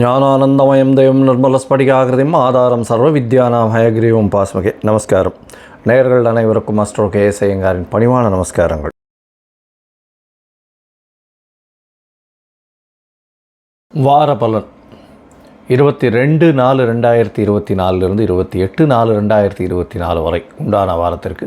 ஞானானந்தமயம் தெய்வம் நிர்மலஸ்படிகாகிருதியும் ஆதாரம் சர்வ வித்யானாம் ஹயக்ரீவம் பாஸ்மகே. நமஸ்காரம். நேயர்கள் அனைவருக்கும் அஸ்ட்ரோ கே எஸ் ஐயங்காரின் பணிவான நமஸ்காரங்கள். வார பலன் இருபத்தி ரெண்டு நாலு ரெண்டாயிரத்தி இருபத்தி நாலுலேருந்து இருபத்தி எட்டு நாலு ரெண்டாயிரத்தி இருபத்தி நாலு வரை உண்டான வாரத்திற்கு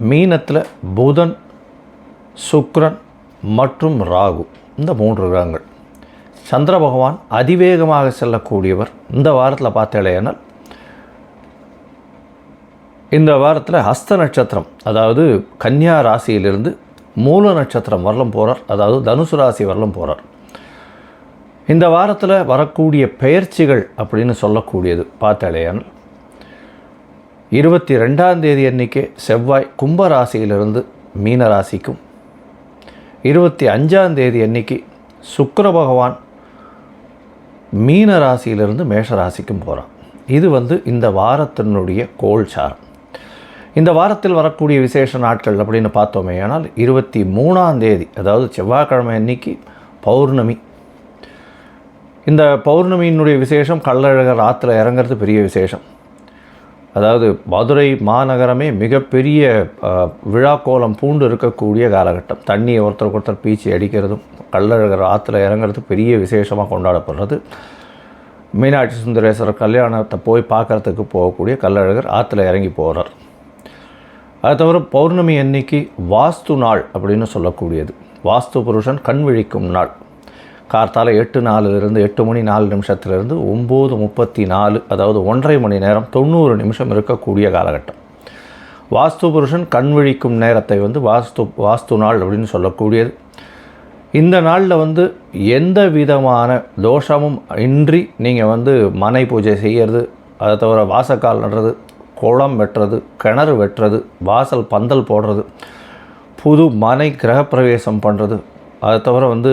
மீனத்தில் புதன் சுக்ரன் மற்றும் ராகு. இந்த மூன்று கிரகங்கள். சந்திர பகவான் அதிவேகமாக செல்லக்கூடியவர். இந்த வாரத்தில் பார்த்தேனால் இந்த வாரத்தில் ஹஸ்த நட்சத்திரம் அதாவது கன்னியா ராசியிலிருந்து மூல நட்சத்திரம் வரலும் போகிறார் அதாவது தனுசு ராசி வரலும் போகிறார் இந்த வாரத்தில் வரக்கூடிய பெயர்ச்சிகள் அப்படின்னு சொல்லக்கூடியது. பார்த்தாலேயானால் இருபத்தி ரெண்டாம் தேதி அன்றைக்கே செவ்வாய் கும்பராசியிலிருந்து மீனராசிக்கும். மீன ராசிக்கும் இருபத்தி அஞ்சாம் தேதி அன்னைக்கு சுக்கர பகவான் மீன ராசியிலிருந்து மேஷ ராசிக்கும் போகிறான் இது வந்து இந்த வாரத்தினுடைய கோல்சாரம். இந்த வாரத்தில் வரக்கூடிய விசேஷ நாட்கள் அப்படின்னு பார்த்தோமே ஆனால் இருபத்தி மூணாம் தேதி அதாவது செவ்வாய்க்கிழமை அன்னைக்கு பௌர்ணமி. இந்த பௌர்ணமியினுடைய விசேஷம் கள்ளழகர் ஆற்றுல இறங்குறது பெரிய விசேஷம். அதாவது மதுரை மாநகரமே மிகப்பெரிய விழாக்கோலம் பூண்டு இருக்கக்கூடிய காலகட்டம். தண்ணியை ஒருத்தருக்கு ஒருத்தர் பீச்சி அடிக்கிறதும் கள்ளழகர் ஆற்றுல இறங்குறது பெரிய விசேஷமாக கொண்டாடப்படுறது. மீனாட்சி சுந்தரேஸ்வரர் கல்யாணத்தை போய் பார்க்குறதுக்கு போகக்கூடிய கள்ளழகர் ஆற்றுல இறங்கி போகிறார் அது தவிர பௌர்ணமி அன்னைக்கு வாஸ்து நாள் அப்படின்னு சொல்லக்கூடியது. வாஸ்து புருஷன் கண் விழிக்கும் நாள். கார்த்தால எட்டு நாலுலேருந்து எட்டு மணி நாலு நிமிஷத்துலேருந்து ஒம்பது முப்பத்தி நாலு அதாவது ஒன்றரை மணி நேரம் தொண்ணூறு நிமிஷம் இருக்கக்கூடிய காலகட்டம். வாஸ்து புருஷன் கண் விழிக்கும் நேரத்தை வந்து வாஸ்து வாஸ்து நாள் அப்படின்னு சொல்லக்கூடியது. இந்த நாளில் வந்து எந்த விதமான தோஷமும் இன்றி நீங்கள் வந்து மனை பூஜை செய்கிறது அதை தவிர வாசக்கால் நடுறது குளம் வெட்டுறது கிணறு வெட்டுறது வாசல் பந்தல் போடுறது புது மனை கிரகப்பிரவேசம் பண்ணுறது அதை தவிர வந்து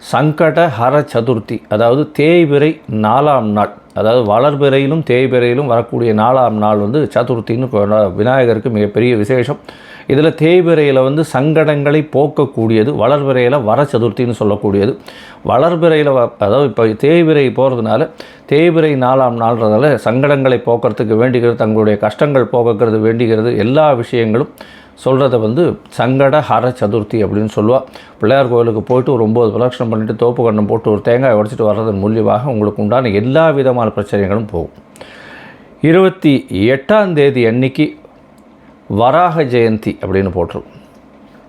சங்கட ஹர சதுர்த்தி அதாவது தேய்பிறை நாலாம் நாள் அதாவது வளர்பிறையிலும் தேய்பிறையிலும் வரக்கூடிய நாலாம் நாள் வந்து சதுர்த்தின்னு விநாயகருக்கு மிகப்பெரிய விசேஷம். இதில் தேய்பிறையில் வந்து சங்கடங்களை போக்கக்கூடியது வளர்பிறையில் வர சதுர்த்தின்னு சொல்லக்கூடியது. வளர்பிறையில் வ- அதாவது இப்போ தேய்பிறை போகிறதுனால தேய்பிறை நாலாம் நாள்ன்றதால சங்கடங்களை போக்குறதுக்கு வேண்டிக்கிறது தங்களுடைய கஷ்டங்கள் போக்குறது வேண்டிக்கிறது எல்லா விஷயங்களும் சொல்கிறத வந்து சங்கட ஹர சதுர்த்தி அப்படின்னு சொல்லுவாள் பிள்ளையார் கோயிலுக்கு போயிட்டு ஒரு ஒம்பது பிரதட்சணம் பண்ணிவிட்டு தோப்பு கண்ணம் போட்டு ஒரு தேங்காய் உடைச்சிட்டு வர்றதன் மூலியமாக உங்களுக்கு உண்டான எல்லா விதமான பிரச்சனைகளும் போகும். இருபத்தி எட்டாம் தேதி அன்னைக்கு வராக ஜெயந்தி அப்படின்னு போட்டிருக்கும்.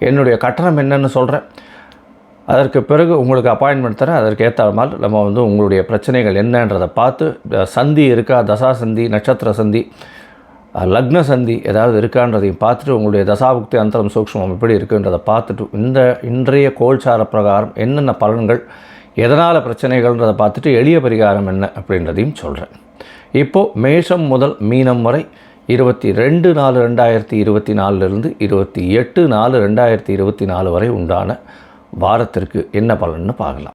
என்னுடைய கட்டணம் என்னன்னு சொல்கிறேன் அதற்கு பிறகு உங்களுக்கு அப்பாயின்மெண்ட் தரேன். அதற்கு ஏற்ற மாதிரி நம்ம வந்து உங்களுடைய பிரச்சனைகள் என்னன்றதை பார்த்து சந்தி இருக்கா தசா சந்தி நட்சத்திர சந்தி லக்ன சந்தி ஏதாவது இருக்கான்றதையும் பார்த்துட்டு உங்களுடைய தசாபுக்தி அந்தரம் சூக்ஷ்மம் எப்படி இருக்குன்றதை பார்த்துட்டு இந்த இன்றைய கோல்சார பிரகாரம் என்னென்ன பலன்கள் எதனால் பிரச்சனைகள்ன்றதை பார்த்துட்டு எளிய பரிகாரம் என்ன அப்படின்றதையும் சொல்கிறேன் இப்போது மேஷம் முதல் மீனம் வரை இருபத்தி ரெண்டு நாலு ரெண்டாயிரத்தி இருபத்தி நாலுலேருந்து இருபத்தி எட்டு நாலு ரெண்டாயிரத்தி இருபத்தி நாலு வரை உண்டான வாரத்திற்கு என்ன பலன்னு பார்க்கலாம்.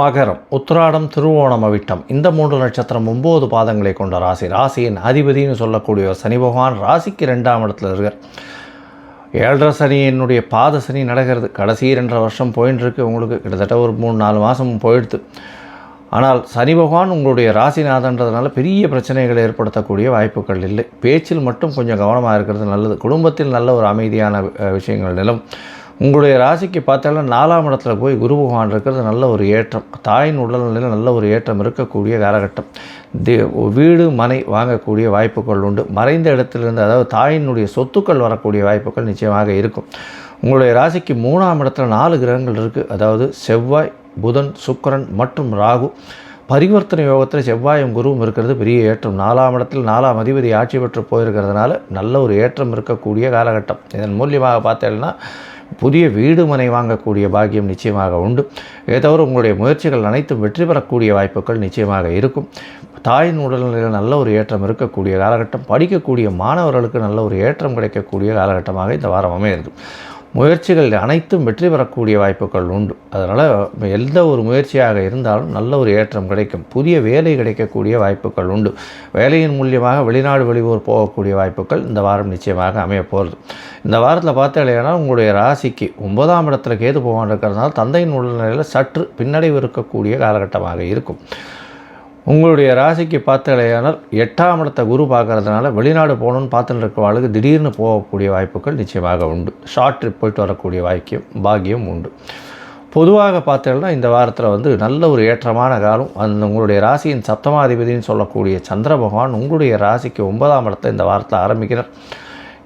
மகரம் உத்திராடம் திருவோணம் அவிட்டம். இந்த மூன்று நட்சத்திரம் ஒம்பது பாதங்களை கொண்ட ராசி. ராசியின் அதிபதினு சொல்லக்கூடிய சனி பகவான் ராசிக்கு ரெண்டாம் இடத்துல இருக்கார். ஏழரை சனியினுடைய பாத சனி நடக்கிறது. கடைசி ரெண்டரை வருஷம் போயின்னு இருக்கு உங்களுக்கு கிட்டத்தட்ட ஒரு மூணு நாலு மாதம் போயிடுது ஆனால் சனி பகவான் உங்களுடைய ராசிநாதன்றதுனால பெரிய பிரச்சனைகளை ஏற்படுத்தக்கூடிய வாய்ப்புகள் இல்லை. பேச்சில் மட்டும் கொஞ்சம் கவனமாக இருக்கிறது நல்லது. குடும்பத்தில் நல்ல ஒரு அமைதியான விஷயங்கள் நிலம் உங்களுடைய ராசிக்கு பார்த்தாலும் நாலாம் இடத்துல போய் குரு பகவான் இருக்கிறது நல்ல ஒரு ஏற்றம். தாயின் உடல்நிலையில் நல்ல ஒரு ஏற்றம் இருக்கக்கூடிய காலகட்டம். தே வீடு மனை வாங்கக்கூடிய வாய்ப்புகள் உண்டு. மறைந்த இடத்துலேருந்து அதாவது தாயினுடைய சொத்துக்கள் வரக்கூடிய வாய்ப்புகள் நிச்சயமாக இருக்கும். உங்களுடைய ராசிக்கு மூணாம் இடத்துல நாலு கிரகங்கள் இருக்குது அதாவது செவ்வாய் புதன் சுக்கிரன் மற்றும் ராகு. பரிவர்த்தனை யோகத்தில் செவ்வாயும் குருவும் இருக்கிறது பெரிய ஏற்றம். நாலாம் இடத்தில் நாலாம் அதிபதி ஆட்சி பெற்று போயிருக்கிறதுனால நல்ல ஒரு ஏற்றம் இருக்கக்கூடிய காலகட்டம். இதன் மூலியமாக பார்த்தேன்னா புதிய வீடு மனை வாங்கக்கூடிய பாக்கியம் நிச்சயமாக உண்டு. இதை தவிர உங்களுடைய முயற்சிகள் அனைத்தும் வெற்றி பெறக்கூடிய வாய்ப்புகள் நிச்சயமாக இருக்கும். தாயின் உடல்நிலையில் நல்ல ஒரு ஏற்றம் இருக்கக்கூடிய காலகட்டம். படிக்கக்கூடிய மாணவர்களுக்கு நல்ல ஒரு ஏற்றம் கிடைக்கக்கூடிய காலகட்டமாக இந்த வாரம் அமையிறது முயற்சிகள் அனைத்தும் வெற்றி பெறக்கூடிய வாய்ப்புகள் உண்டு. அதனால் எந்த ஒரு முயற்சியாக இருந்தாலும் நல்ல ஒரு ஏற்றம் கிடைக்கும். புதிய வேலை கிடைக்கக்கூடிய வாய்ப்புகள் உண்டு. வேலையின் மூலியமாக வெளிநாடு வெளியூர் போகக்கூடிய வாய்ப்புகள் இந்த வாரம் நிச்சயமாக அமைய போகிறது இந்த வாரத்தில் பார்த்தீங்கன்னா உங்களுடைய ராசிக்கு ஒன்பதாம் இடத்துல கேது போகாமல் இருக்கிறதுனால தந்தையின் உடல்நிலையில் சற்று பின்னடைவு இருக்கக்கூடிய காலகட்டமாக இருக்கும். உங்களுடைய ராசிக்கு பார்த்தலையானால் எட்டாம் இடத்த குரு பார்க்கறதுனால வெளிநாடு போகணும்னு பார்த்துட்டு இருக்கிறவங்களுக்கு திடீர்னு போகக்கூடிய வாய்ப்புகள் நிச்சயமாக உண்டு. ஷார்ட் ட்ரிப் போயிட்டு வரக்கூடிய வாக்கியம் பாக்கியம் உண்டு. பொதுவாக பார்த்தீங்கன்னா இந்த வாரத்தில் வந்து நல்ல ஒரு ஏற்றமான காலம். அந்த உங்களுடைய ராசியின் சப்தமாதிபதினு சொல்லக்கூடிய சந்திர பகவான் உங்களுடைய ராசிக்கு ஒன்பதாம் இடத்தை இந்த வாரத்தில் ஆரம்பிக்கிறார்.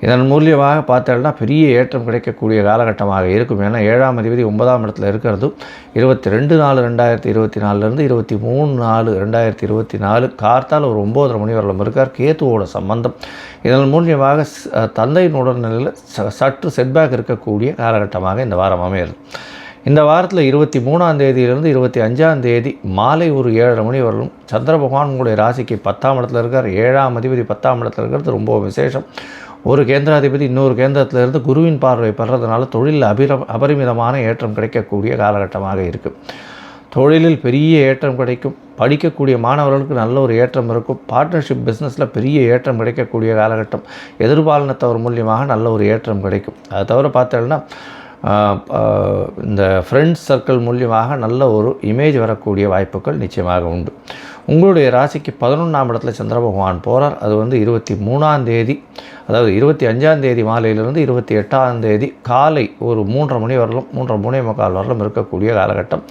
இதன் மூலியமாக பார்த்தோம்னா பெரிய ஏற்றம் கிடைக்கக்கூடிய காலகட்டமாக இருக்கும். ஏன்னா ஏழாம் அதிபதி ஒன்பதாம் இடத்துல இருக்கிறது. இருபத்தி ரெண்டு நாலு ரெண்டாயிரத்தி இருபத்தி நாலுலேருந்து இருபத்தி மூணு நாலு ரெண்டாயிரத்தி இருபத்தி நாலு கார்த்தால் ஒரு ஒம்போதரை மணி வரலும் இருக்கார். கேத்துவோட சம்பந்தம். இதன் மூலியமாக தந்தையின் உடல்நிலையில் ச- சற்று செட்பேக் இருக்கக்கூடிய காலகட்டமாக இந்த வாரம் அமையிறது இந்த வாரத்தில் இருபத்தி மூணாம் தேதியிலிருந்து இருபத்தி அஞ்சாம் தேதி மாலை ஒரு ஏழரை மணி வரலும் சந்திர பகவான் உங்களுடைய ராசிக்கு பத்தாம் இடத்துல இருக்கார். ஏழாம் அதிபதி பத்தாம் இடத்துல இருக்கிறது ரொம்ப விசேஷம். ஒரு கேந்திராதிபதி இன்னொரு கேந்திரத்திலிருந்து குருவின் பார்வை பெறதுனால தொழிலில் அபிர அபரிமிதமான ஏற்றம் கிடைக்கக்கூடிய காலகட்டமாக இருக்குது தொழிலில் பெரிய ஏற்றம் கிடைக்கும். படிக்கக்கூடிய மாணவர்களுக்கு நல்ல ஒரு ஏற்றம் இருக்கும். பார்ட்னர்ஷிப் பிஸ்னஸில் பெரிய ஏற்றம் கிடைக்கக்கூடிய காலகட்டம். எதிர்பாலனத்தவர் மூலியமாக நல்ல ஒரு ஏற்றம் கிடைக்கும். அதை தவிர பார்த்தோம்னா இந்த ஃப்ரெண்ட்ஸ் சர்க்கிள் மூலியமாக நல்ல ஒரு இமேஜ் வரக்கூடிய வாய்ப்புகள் நிச்சயமாக உண்டு. உங்களுடைய ராசிக்கு பதினொன்றாம் இடத்துல சந்திர பகவான் போகிறார் அது வந்து இருபத்தி மூணாம் தேதி. அதாவது இருபத்தி அஞ்சாம் தேதி மாலையிலிருந்து இருபத்தி எட்டாம் தேதி காலை ஒரு மூன்றரை மணி வரலும் மூன்றரை மூணே முக்கால் வரலும் இருக்கக்கூடிய காலகட்டம்.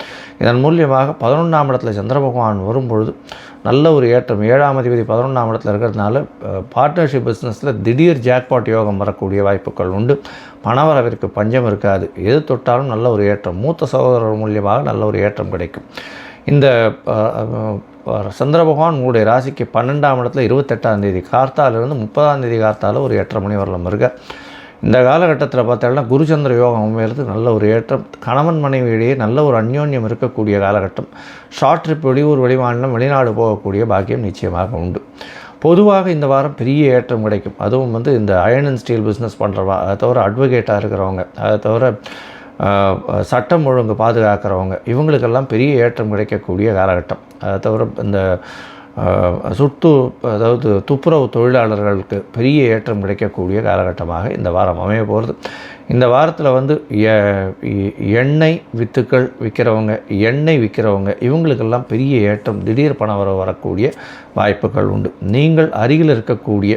இதன் மூலியமாக பதினொன்றாம் இடத்துல சந்திர பகவான் வரும்பொழுது நல்ல ஒரு ஏற்றம். ஏழாம் அதிபதி பதினொன்றாம் இடத்துல இருக்கிறதுனால பார்ட்னர்ஷிப் பிஸ்னஸில் திடீர் ஜாக்பாட் யோகம் வரக்கூடிய வாய்ப்புகள் உண்டு. பணவரவிற்கு பஞ்சம் இருக்காது. எது தொட்டாலும் நல்ல ஒரு ஏற்றம். மூத்த சகோதரர் மூலியமாக நல்ல ஒரு ஏற்றம் கிடைக்கும். இந்த சந்திர பகவான் உங்களுடைய ராசிக்கு பன்னெண்டாம் இடத்துல இருபத்தெட்டாம் தேதி கார்த்தாலிருந்து முப்பதாம் தேதி கார்த்தால ஒரு எட்டரை மணி வரலாம் இருக்க இந்த காலகட்டத்தில் பார்த்தோம்னா குருச்சந்திர யோகம் அமையிறது நல்ல ஒரு ஏற்றம். கணவன் மனைவியிடையே நல்ல ஒரு அந்யோன்யம் இருக்கக்கூடிய காலகட்டம். ஷார்ட் ட்ரிப் வெளியூர் வெளிமாநிலம் வெளிநாடு போகக்கூடிய பாக்கியம் நிச்சயமாக உண்டு. பொதுவாக இந்த வாரம் பெரிய ஏற்றம் கிடைக்கும். அதுவும் வந்து இந்த அயன் அண்ட் ஸ்டீல் பிஸ்னஸ் பண்ணுறவா அதை தவிர அட்வொகேட்டாக இருக்கிறவங்க அதை தவிர சட்டம் ஒழுங்கு பாதுகாக்கிறவங்க இவங்களுக்கெல்லாம் பெரிய ஏற்றம் கிடைக்கக்கூடிய காலகட்டம். தவிர இந்த சுட்டு அதாவது துப்புரவு தொழிலாளர்களுக்கு பெரிய ஏற்றம் கிடைக்கக்கூடிய காலகட்டமாக இந்த வாரம் அமைய போகிறது. இந்த வாரத்தில் வந்து எண்ணெய் வித்துக்கள் விற்கிறவங்க எண்ணெய் விற்கிறவங்க இவங்களுக்கெல்லாம் பெரிய ஏற்றம் திடீர் பணம் வர வரக்கூடிய வாய்ப்புகள் உண்டு. நீங்கள் அருகில் இருக்கக்கூடிய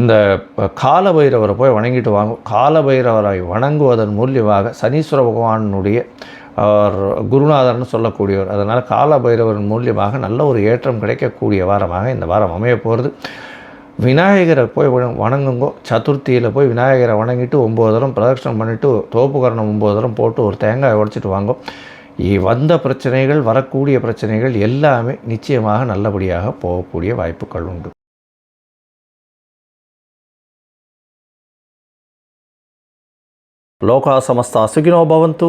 இந்த கால பைரவரை போய் வணங்கிட்டு வாங்க கால பைரவரை வணங்குவதன் மூலியமாக சனீஸ்வர பகவானுடைய அவர் குருநாதர்னு சொல்லக்கூடியவர். அதனால் கால பைரவரின் மூலியமாக நல்ல ஒரு ஏற்றம் கிடைக்கக்கூடிய வாரமாக இந்த வாரம் அமைய போகிறது விநாயகரை போய் வணங்குங்கோ. சதுர்த்தியில் போய் விநாயகரை வணங்கிட்டு ஒம்பது தரம் பிரதட்சணம் பண்ணிவிட்டு தோப்புக்கரணம் ஒம்பது தரம் போட்டு ஒரு தேங்காய் உடைச்சிட்டு வாங்கோ. வந்த பிரச்சனைகள் வரக்கூடிய பிரச்சனைகள் எல்லாமே நிச்சயமாக நல்லபடியாக போகக்கூடிய வாய்ப்புகள் உண்டு. லோகா சமஸ்தா சுகினோ பவந்து.